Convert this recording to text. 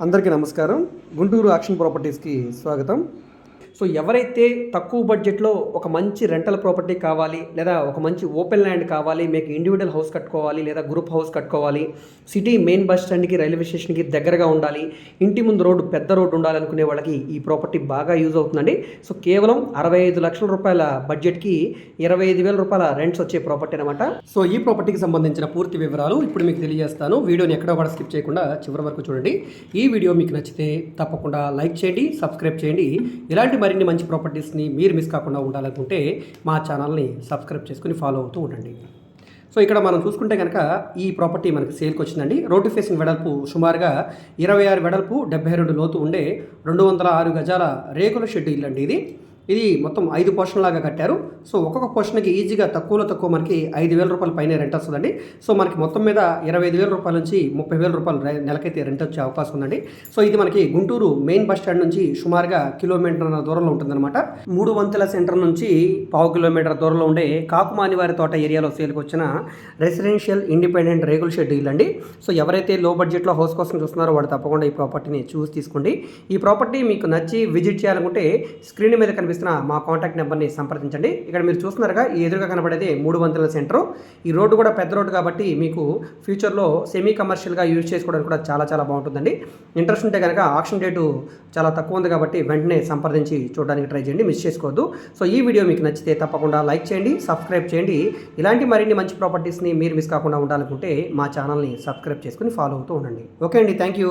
అందరికీ నమస్కారం. గుంటూరు యాక్షన్ ప్రాపర్టీస్కి స్వాగతం. సో ఎవరైతే తక్కువ బడ్జెట్లో ఒక మంచి రెంటల్ ప్రాపర్టీ కావాలి లేదా ఒక మంచి ఓపెన్ ల్యాండ్ కావాలి మీకు ఇండివిజువల్ హౌస్ కట్టుకోవాలి లేదా గ్రూప్ హౌస్ కట్టుకోవాలి సిటీ మెయిన్ బస్ స్టాండ్కి రైల్వే స్టేషన్కి దగ్గరగా ఉండాలి ఇంటి ముందు రోడ్డు పెద్ద రోడ్డు ఉండాలనుకునే వాళ్ళకి ఈ ప్రాపర్టీ బాగా యూజ్ అవుతుందండి. సో కేవలం అరవై ఐదు లక్షల రూపాయల బడ్జెట్కి ఇరవై ఐదు వేల రూపాయల రెంట్స్ వచ్చే ప్రాపర్టీ అనమాట సో ఈ ప్రాపర్టీకి సంబంధించిన పూర్తి వివరాలు ఇప్పుడు మీకు తెలియజేస్తాను. వీడియోని ఎక్కడో కూడా స్కిప్ చేయకుండా చివరి వరకు చూడండి. ఈ వీడియో మీకు నచ్చితే తప్పకుండా లైక్ చేయండి సబ్స్క్రైబ్ చేయండి. ఇలాంటి మరిన్ని మంచి ప్రాపర్టీస్ని మీరు మిస్ కాకుండా ఉండాలనుకుంటే మా ఛానల్ని సబ్స్క్రైబ్ చేసుకుని ఫాలో అవుతూ ఉండండి. సో ఇక్కడ మనం చూసుకుంటే కనుక ఈ ప్రాపర్టీ మనకి సేల్కి వచ్చిందండి. రోడ్డు ఫేసింగ్ వెడల్పు సుమారుగా ఇరవై ఆరు వెడల్పు డెబ్బై రెండు లోతు ఉండే రెండు వందల ఆరు గజాల రేకుల షెడ్ అండి ఇది. ఇది మొత్తం ఐదు పోర్షన్ లాగా కట్టారు. సో ఒక్కొక్క పోర్షన్కి ఈజీగా తక్కువలో తక్కువ మనకి ఐదు వేల రూపాయల పైన రెంట్ వస్తుందండి. సో మనకి మొత్తం మీద ఇరవై ఐదు వేల రూపాయల నుంచి ముప్పై వేల రూపాయలు నెలకైతే రెంట్ వచ్చే అవకాశం ఉందండి. సో ఇది మనకి గుంటూరు మెయిన్ బస్ స్టాండ్ నుంచి సుమారుగా కిలోమీటర్ దూరంలో ఉంటుందన్నమాట. మూడు వంతుల సెంటర్ నుంచి పావు కిలోమీటర్ దూరంలో ఉండే కాకుమానివారి తోట ఏరియాలో సేల్కి వచ్చిన రెసిడెన్షియల్ ఇండిపెండెంట్ రేగుల్ షెడ్ ఇల్లు అండి సో ఎవరైతే లో బడ్జెట్లో హౌస్ కోసం చూస్తున్నారో వాడు తప్పకుండా ఈ ప్రాపర్టీని చూసి తీసుకోండి. ఈ ప్రాపర్టీ మీకు నచ్చి విజిట్ చేయాలనుకుంటే స్క్రీన్ మీద కనిపిస్తుంది కనిపిస్తున్న మా కాంటాక్ట్ నెంబర్ని సంప్రదించండి. ఇక్కడ మీరు చూస్తున్నారుగా ఈ ఎదురుగా కనబడేది మూడు వంతుల సెంటర్. ఈ రోడ్డు కూడా పెద్ద రోడ్డు కాబట్టి మీకు ఫ్యూచర్లో సెమీ కమర్షియల్గా యూజ్ చేసుకోవడానికి కూడా చాలా చాలా బాగుంటుందండి. ఇంట్రెస్ట్ ఉంటే కనుక ఆప్షన్ డేటు చాలా తక్కువ ఉంది కాబట్టి వెంటనే సంప్రదించి చూడడానికి ట్రై చేయండి మిస్ చేసుకోవద్దు. సో ఈ వీడియో మీకు నచ్చితే తప్పకుండా లైక్ చేయండి సబ్స్క్రైబ్ చేయండి. ఇలాంటి మరిన్ని మంచి ప్రాపర్టీస్ని మీరు మిస్ కాకుండా ఉండాలనుకుంటే మా ఛానల్ని సబ్స్క్రైబ్ చేసుకుని ఫాలో అవుతూ ఉండండి. ఓకే అండి థ్యాంక్ యూ